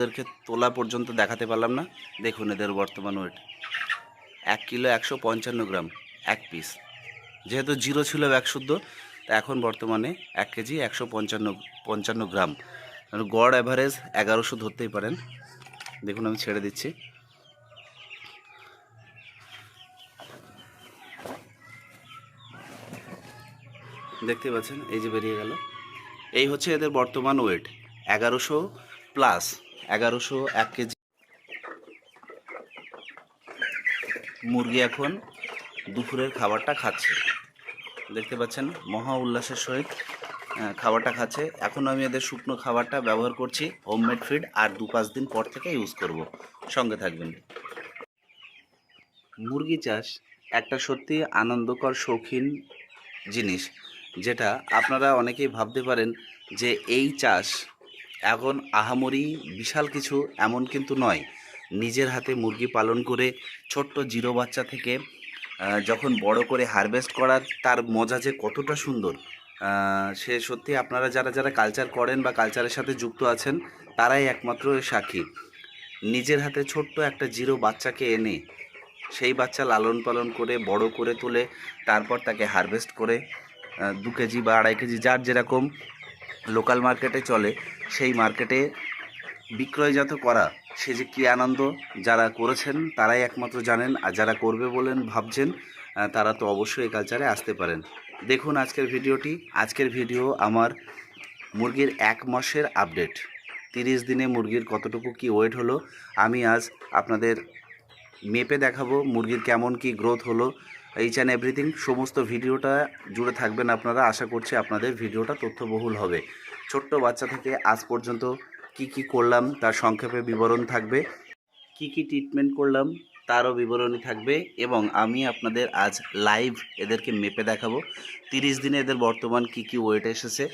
এদেরকে তোলা পর্যন্ত দেখাতে পারলাম না। দেখুন এদের বর্তমান ওয়েট এক কিলো একশো পঞ্চান্ন গ্রাম, এক পিস যেহেতু জিরো ছিল এক শুদ্ধ এখন বর্তমানে এক কেজি একশো পঞ্চান্ন পঞ্চান্ন গ্রাম। গড় অ্যাভারেজ এগারোশো ধরতেই পারেন। দেখুন আমি ছেড়ে দিচ্ছি। দেখতে পাচ্ছেন, এই যে বেরিয়ে গেল। এই হচ্ছে এদের বর্তমান ওয়েট এগারোশো প্লাস এগারোশো এক কেজি। মুরগি এখন দুপুরের খাবারটা খাচ্ছে। দেখতে পাচ্ছেন, মহা উল্লাসের সহিত খাবারটা খাচ্ছে। এখন আমি এদের শুকনো খাবারটা ব্যবহার করছি হোমমেড ফিড আর দু পাঁচ দিন পর থেকে ইউজ করব। সঙ্গে থাকবেন। মুরগি চাষ একটা সত্যি আনন্দকর, শৌখিন জিনিস, যেটা আপনারা অনেকেই ভাবতে পারেন যে এই চাষ এখন আহামরি বিশাল কিছু এমন কিন্তু নয়। নিজের হাতে মুরগি পালন করে ছোট্ট জিরো বাচ্চা থেকে যখন বড় করে হারভেস্ট করার তার মজা যে কতটা সুন্দর। সে সত্যি আপনারা যারা যারা কালচার করেন বা কালচারের সাথে যুক্ত আছেন, তারাই একমাত্র সাক্ষী। নিজের হাতে ছোট্ট একটা জিরো বাচ্চাকে এনে, সেই বাচ্চা লালন পালন করে, বড় করে তুলে, তারপর তাকে হারভেস্ট করে দু কেজি বা আড়াই কেজি, যার যেরকম লোকাল মার্কেটে চলে, সেই মার্কেটে বিক্রয়জাত করা, সে যে কী আনন্দ যারা করেছেন তারাই একমাত্র জানেন, আর যারা করবে বলেন, ভাবছেন তারা তো অবশ্যই এই কালচারে আসতে পারেন। দেখুন আজকের ভিডিওটি। আজকের ভিডিও আমার মুরগির এক মাসের আপডেট। তিরিশ দিনে মুরগির কতটুকু কি ওয়েট হলো, আমি আজ আপনাদের মেপে দেখাবো, মুরগির কেমন কি গ্রোথ হলো এইচ অ্যান্ড এভরিথিং সমস্ত ভিডিওটা জুড়ে থাকবেন আপনারা। আশা করছি আপনাদের ভিডিওটা তথ্যবহুল হবে। ছোট্ট বাচ্চা থেকে আজ পর্যন্ত কি কি করলাম, তার সংক্ষেপে বিবরণ থাকবে। কি কি ট্রিটমেন্ট করলাম, তারও বিবরণী থাকবে। এবং আমি আপনাদের আজ লাইভ এদেরকে মেপে দেখাবো। তিরিশ দিনে এদের বর্তমান কি কি ওয়েট এসেছে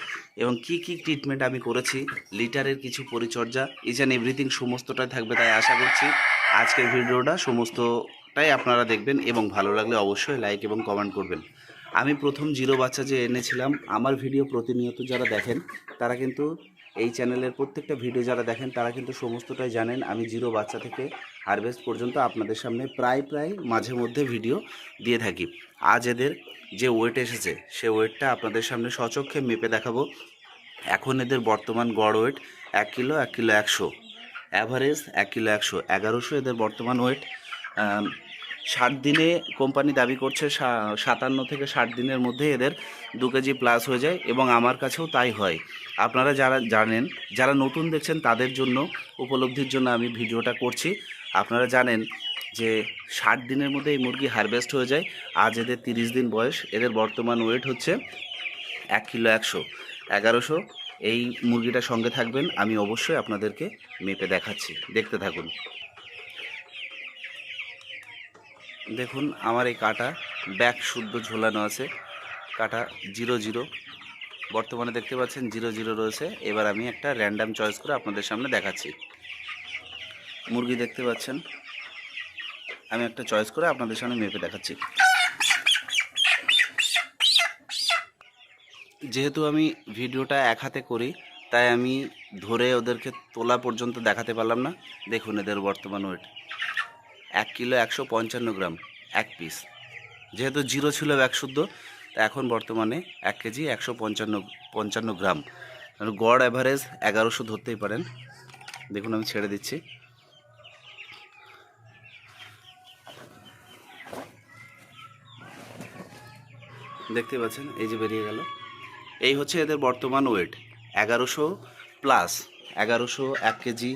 এবং কি কি ট্রিটমেন্ট আমি করেছি লিটারের কিছু পরিচর্যা ইচ অ্যান্ড এভরিথিং সমস্তটাই থাকবে তাই আশা করছি আজকের ভিডিওটা সমস্তটাই আপনারা দেখবেন এবং ভালো লাগলে অবশ্যই লাইক এবং কমেন্ট করবেন। আমি প্রথম জিরো বাচ্চা যে এনেছিলাম, আমার ভিডিও প্রতিনিয়ত যারা দেখেন, তারা কিন্তু এই চ্যানেলের প্রত্যেকটা ভিডিও যারা দেখেন, তারা কিন্তু সমস্তটাই জানেন। আমি জিরো বাচ্চা থেকে হারভেস্ট পর্যন্ত আপনাদের সামনে প্রায় প্রায় মাঝে মধ্যে ভিডিও দিয়ে থাকি। আজ এদের যে ওয়েট এসেছে, সে ওয়েটটা আপনাদের সামনে সচক্ষে মেপে দেখাবো। এখন এদের বর্তমান গড় ওয়েট এক কিলো এক কিলো একশো। অ্যাভারেজ এক কিলো একশো। এগারোশো এদের বর্তমান ওয়েট ষাট দিনে কোম্পানি দাবি করছে সাতান্ন থেকে ষাট দিনের মধ্যে এদের দু কেজি প্লাস হয়ে যায় এবং আমার কাছেও তাই হয়। আপনারা যারা জানেন, যারা নতুন দেখছেন তাদের জন্য উপলব্ধির জন্য আমি ভিডিওটা করছি। আপনারা জানেন যে ষাট দিনের মধ্যে এই মুরগি হারভেস্ট হয়ে যায়। আজ এদের তিরিশ দিন বয়স। এদের বর্তমান ওয়েট হচ্ছে এক কিলো একশো। এগারোশো। এই মুরগিটা সঙ্গে থাকবেন। আমি অবশ্যই আপনাদেরকে মেপে দেখাচ্ছি। দেখতে থাকুন। দেখুন, আমার এই কাটা ব্যাগ শুদ্ধ ঝোলানো আছে। কাটা জিরো জিরো। বর্তমানে দেখতে পাচ্ছেন জিরো জিরো রয়েছে। এবার আমি একটা র্যান্ডাম চয়েস করে আপনাদের সামনে দেখাচ্ছি। মুরগি দেখতে পাচ্ছেন। আমি একটা চয়েস করে আপনাদের সামনে মেপে দেখাচ্ছি। যেহেতু আমি ভিডিওটা এক হাতে করি, তাই আমি ধরে ওদেরকে তোলা পর্যন্ত দেখাতে পারলাম না। দেখুন এদের বর্তমান ওয়েট এক কিলো একশো পঞ্চান্ন গ্রাম, এক পিস যেহেতু জিরো ছিল এক শুদ্ধ, তা এখন বর্তমানে এক কেজি একশো পঞ্চান্ন পঞ্চান্ন গ্রাম। গড় অ্যাভারেজ এগারোশো ধরতেই পারেন। দেখুন আমি ছেড়ে দিচ্ছি। দেখতে পাচ্ছেন, এই যে বেরিয়ে গেল। এই হচ্ছে এদের বর্তমান ওয়েট এগারোশো প্লাস এগারোশো এক কেজি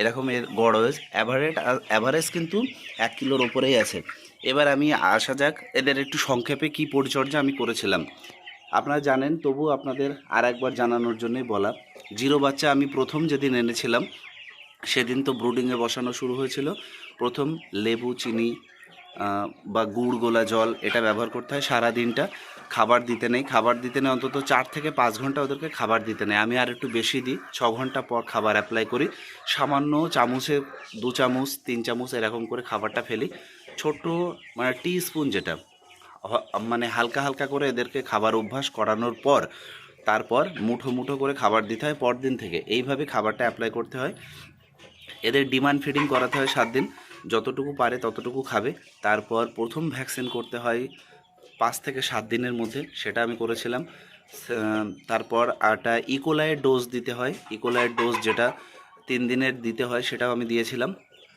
এরকম এর গড় ওয়েজ অ্যাভারেজ অ্যাভারেজ কিন্তু এক কিলোর ওপরেই আছে। এবার আমি আসা যাক এদের একটু সংক্ষেপে কি পরিচর্যা আমি করেছিলাম। আপনারা জানেন, তবু আপনাদের আর একবার জানানোর জন্যই বলা, জিরো বাচ্চা আমি প্রথম যেদিন এনেছিলাম, সেদিন তো ব্রুডিংয়ে বসানো শুরু হয়েছিল। প্রথম লেবু, চিনি বা গুড়, গোলা, জল এটা ব্যবহার করতে হয় সারা দিনটা খাবার দিতে নেই। খাবার দিতে নেই, অন্তত চার থেকে পাঁচ ঘণ্টা ওদেরকে খাবার দিতে নেই। আমি আর একটু বেশি দিই, ছ ঘণ্টা পর খাবার অ্যাপ্লাই করি। সামান্য চামচে দু চামচ, তিন চামচ এরকম করে খাবারটা ফেলি। ছোট মানে টি স্পুন যেটা মানে হালকা হালকা করে এদেরকে খাবার অভ্যাস করানোর পর, তারপর মুঠো মুঠো করে খাবার দিতে হয় পরদিন থেকে। এইভাবে খাবারটা অ্যাপ্লাই করতে হয়। এদের ডিমান্ড ফিডিং করাতে হয় সাত দিন। যতটুকু পারে ততটুকু খাবে। তারপর প্রথম ভ্যাকসিন করতে হয় পাঁচ থেকে সাত দিনের মধ্যে, সেটা আমি করেছিলাম। তারপর একটা ইকোলাইয়ের ডোজ দিতে হয়। ইকোলাইয়ের ডোজ যেটা তিন দিনের দিতে হয়, সেটাও আমি দিয়েছিলাম।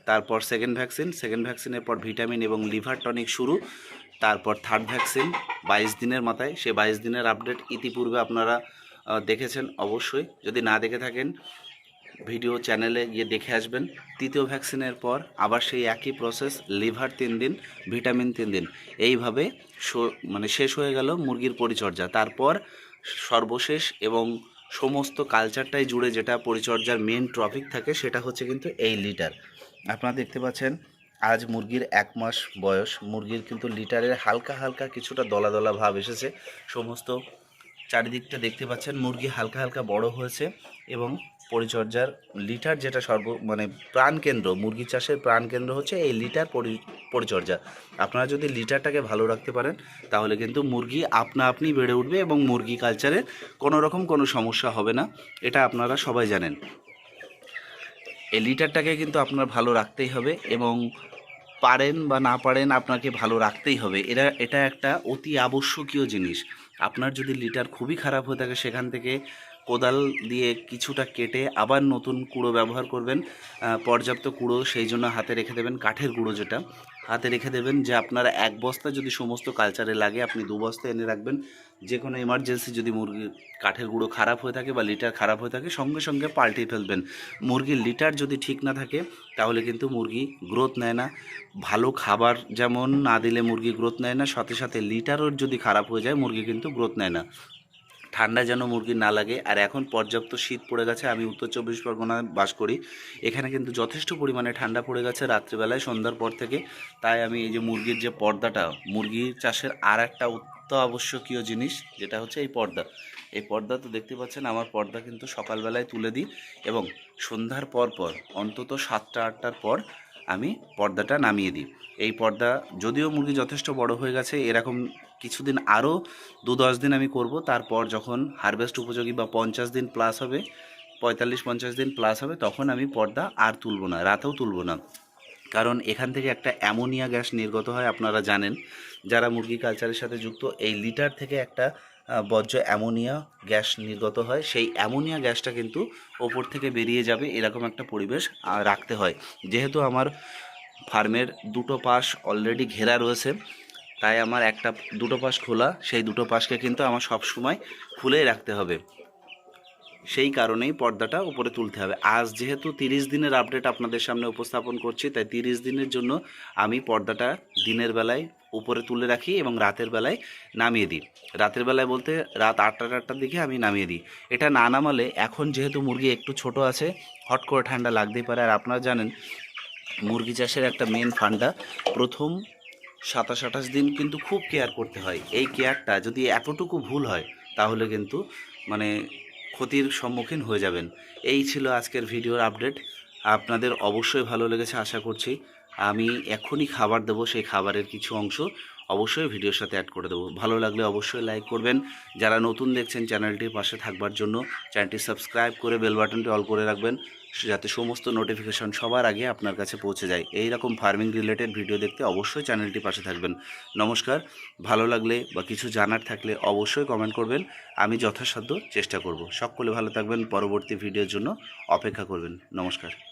তারপর সেকেন্ড ভ্যাকসিন সেকেন্ড ভ্যাকসিনের পর ভিটামিন এবং লিভার টনিক শুরু। তারপর থার্ড ভ্যাকসিন বাইশ দিনের মাথায়। সে বাইশ দিনের আপডেট ইতিপূর্বে আপনারা দেখেছেন অবশ্যই। যদি না দেখে থাকেন ভিডিও চ্যানেলে গিয়ে দেখে আসবেন। তৃতীয় ভ্যাকসিনের পর আবার সেই একই প্রসেস লিভার তিন দিন ভিটামিন তিন দিন। এইভাবে মানে শেষ হয়ে গেল মুরগির পরিচর্যা। তারপর সর্বশেষ এবং সমস্ত কালচারটাই জুড়ে যেটা পরিচর্যার মেন টপিক থাকে সেটা হচ্ছে কিন্তু এই লিটার আপনারা দেখতে পাচ্ছেন, আজ মুরগির এক মাস বয়স। মুরগির কিন্তু লিটারের হালকা হালকা কিছুটা দলা দলা ভাব এসেছে। সমস্ত চারিদিকটা দেখতে পাচ্ছেন, মুরগি হালকা হালকা বড় হয়েছে এবং পরিচর্যার লিটার যেটা সর্ব মানে প্রাণকেন্দ্র মুরগি চাষের প্রাণকেন্দ্র হচ্ছে এই লিটার পরিচর্যা। আপনারা যদি লিটারটাকে ভালো রাখতে পারেন, তাহলে কিন্তু মুরগি আপনা আপনি বেড়ে উঠবে এবং মুরগি কালচারে কোনো রকম কোনো সমস্যা হবে না। এটা আপনারা সবাই জানেন। এই লিটারটাকে কিন্তু আপনার ভালো রাখতেই হবে এবং পারেন বা না পারেন আপনাকে ভালো রাখতেই হবে। এটা এটা একটা অতি আবশ্যকীয় জিনিস। আপনার যদি লিটার খুবই খারাপ হয়ে থাকে সেখান থেকে কোদাল দিয়ে কিছুটা কেটে আবার নতুন কুড়ো ব্যবহার করবেন পর্যাপ্ত কুড়ো, সেই জন্য হাতে রেখে দেবেন কাঠের গুঁড়ো যেটা। হাতে রেখে দেবেন যে আপনারা এক বস্তা যদি সমস্ত কালচারে লাগে, আপনি দু বস্তা এনে রাখবেন। যে কোনো এমার্জেন্সি যদি মুরগির কাঠের গুঁড়ো খারাপ হয়ে থাকে বা লিটার খারাপ হয়ে থাকে, সঙ্গে সঙ্গে পাল্টে ফেলবেন। মুরগির লিটার যদি ঠিক না থাকে, তাহলে কিন্তু মুরগি গ্রোথ নেয় না। ভালো খাবার যেমন না দিলে মুরগি গ্রোথ নেয় না, সাথে সাথে লিটারও যদি খারাপ হয়ে যায়, মুরগি কিন্তু গ্রোথ নেয় না। ঠান্ডা যেন মুরগি না লাগে। আর এখন পর্যাপ্ত শীত পড়ে গেছে। আমি উত্তর চব্বিশ পরগনায় বাস করি। এখানে কিন্তু যথেষ্ট পরিমাণে ঠান্ডা পড়ে গেছে রাত্রিবেলায়, সন্ধ্যার পর থেকে। তাই আমি এই যে মুরগির যে পর্দাটা মুরগির চাষের আর একটা অত্য আবশ্যকীয় জিনিস, যেটা হচ্ছে এই পর্দা। এই পর্দা তো দেখতে পাচ্ছেন, আমার পর্দা কিন্তু সকালবেলায় তুলে দিই এবং সন্ধ্যার পর পর, অন্তত সাতটা আটটার পর আমি পর্দাটা নামিয়ে দিই। এই পর্দা যদিও মুরগি যথেষ্ট বড় হয়ে গেছে, এরকম কিছুদিন আরও দু দশ দিন আমি করব, তারপর যখন হারভেস্ট উপযোগী বা পঞ্চাশ দিন প্লাস হবে, পঁয়তাল্লিশ, পঞ্চাশ দিন প্লাস হবে, তখন আমি পর্দা আর তুলব না, রাতেও তুলব না। কারণ এখান থেকে একটা অ্যামোনিয়া গ্যাস নির্গত হয়, আপনারা জানেন। যারা মুরগি কালচারের সাথে যুক্ত, এই লিটার থেকে একটা বর্জ্য অ্যামোনিয়া গ্যাস নির্গত হয়। সেই অ্যামোনিয়া গ্যাসটা কিন্তু ওপর থেকে বেরিয়ে যাবে এরকম একটা পরিবেশ রাখতে হয়। যেহেতু আমার ফার্মের দুটো পাশ অলরেডি ঘেরা রয়েছে, তাই আমার একটা দুটো পাশ খোলা, সেই দুটো পাশকে কিন্তু আমার সব সময় খুলেই রাখতে হবে। সেই কারণেই পর্দাটা উপরে তুলতে হবে। আজ যেহেতু তিরিশ দিনের আপডেট আপনাদের সামনে উপস্থাপন করছি, তাই তিরিশ দিনের জন্য আমি পর্দাটা দিনের বেলায় উপরে তুলে রাখি এবং রাতের বেলায় নামিয়ে দিই। রাতের বেলায় বলতে রাত আটটা আটটার দিকে আমি নামিয়ে দিই। এটা না নামালে এখন যেহেতু মুরগি একটু ছোট আছে, হট করে ঠান্ডা লাগতেই পারে। আর আপনারা জানেন, মুরগি চাষের একটা মেন ফান্ডা প্রথম সাতাশ আঠাশ দিন কিন্তু খুব কেয়ার করতে হয়। এই কেয়ারটা যদি এতটুকু ভুল হয়, তাহলে কিন্তু মানে ক্ষতির সম্মুখীন হয়ে যাবেন। এই ছিল আজকের ভিডিওর আপডেট আপনাদের অবশ্যই ভালো লেগেছে, আশা করছি। আমি এখনই খাবার দেবো সেই খাবারের কিছু অংশ। অবশ্যই ভিডিওর সাথে অ্যাড করে দেবো। ভালো লাগলে অবশ্যই লাইক করবেন। যারা নতুন দেখছেন চ্যানেলটির পাশে থাকবার জন্য চ্যানেলটি সাবস্ক্রাইব করে বেল বাটনটি অল করে রাখবেন, যাতে সমস্ত নোটিফিকেশন সবার আগে আপনার কাছে পৌঁছে যায়। এই রকম ফার্মিং রিলেটেড ভিডিও দেখতে অবশ্যই চ্যানেলটি পাশে থাকবেন। নমস্কার। ভালো লাগলে বা কিছু জানার থাকলে অবশ্যই কমেন্ট করবেন। আমি যথাসাধ্য চেষ্টা করব। সকলে ভালো থাকবেন। পরবর্তী ভিডিওর জন্য অপেক্ষা করবেন। নমস্কার।